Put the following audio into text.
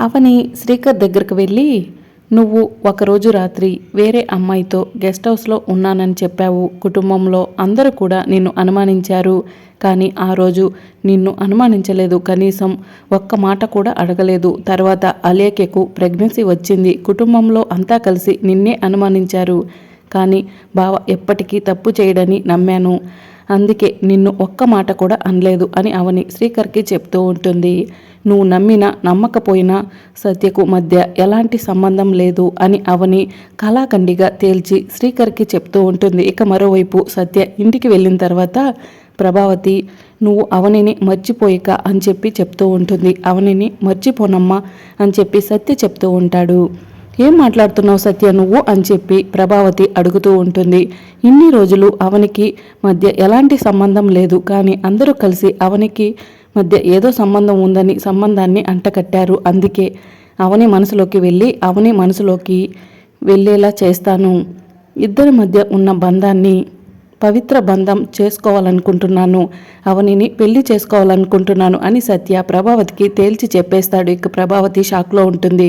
అవని శ్రీకర్ దగ్గరకు వెళ్ళి నువ్వు ఒకరోజు రాత్రి వేరే అమ్మాయితో గెస్ట్ హౌస్లో ఉన్నానని చెప్పావు. కుటుంబంలో అందరూ కూడా నిన్ను అనుమానించారు. కానీ ఆ రోజు నిన్ను అనుమానించలేదు. కనీసం ఒక్క మాట కూడా అడగలేదు. తర్వాత అలేఖ్యకు ప్రెగ్నెన్సీ వచ్చింది. కుటుంబంలో అంతా కలిసి నిన్నే అనుమానించారు. కానీ బావ ఎప్పటికీ తప్పు చేయడని నమ్మాను. అందుకే నిన్ను ఒక్క మాట కూడా అనలేదు అని అవని శ్రీకర్కి చెప్తూ ఉంటుంది. నువ్వు నమ్మినా నమ్మకపోయినా సత్యకు మధ్య ఎలాంటి సంబంధం లేదు అని అవని కళాఖండిగా తేల్చి శ్రీకర్కి చెప్తూ ఉంటుంది. ఇక మరోవైపు సత్య ఇంటికి వెళ్ళిన తర్వాత ప్రభావతి నువ్వు అవనిని మర్చిపోయిక అని చెప్పి చెప్తూ ఉంటుంది. అవనిని మర్చిపోనమ్మా అని చెప్పి సత్య చెప్తూ ఉంటాడు. ఏం మాట్లాడుతున్నావు సత్య నువ్వు అని చెప్పి ప్రభావతి అడుగుతూ ఉంటుంది. ఇన్ని రోజులు అవనికి మధ్య ఎలాంటి సంబంధం లేదు. కానీ అందరూ కలిసి అవనికి మధ్య ఏదో సంబంధం ఉందని సంబంధాన్ని అంటకట్టారు. అందుకే అవని మనసులోకి వెళ్ళి అవని మనసులోకి వెళ్ళేలా చేస్తాను. ఇద్దరి మధ్య ఉన్న బంధాన్ని పవిత్ర బంధం చేసుకోవాలనుకుంటున్నాను. అవనిని పెళ్ళి చేసుకోవాలనుకుంటున్నాను అని సత్య ప్రభావతికి తేల్చి చెప్పేస్తాడు. ఇక ప్రభావతి షాక్లో ఉంటుంది.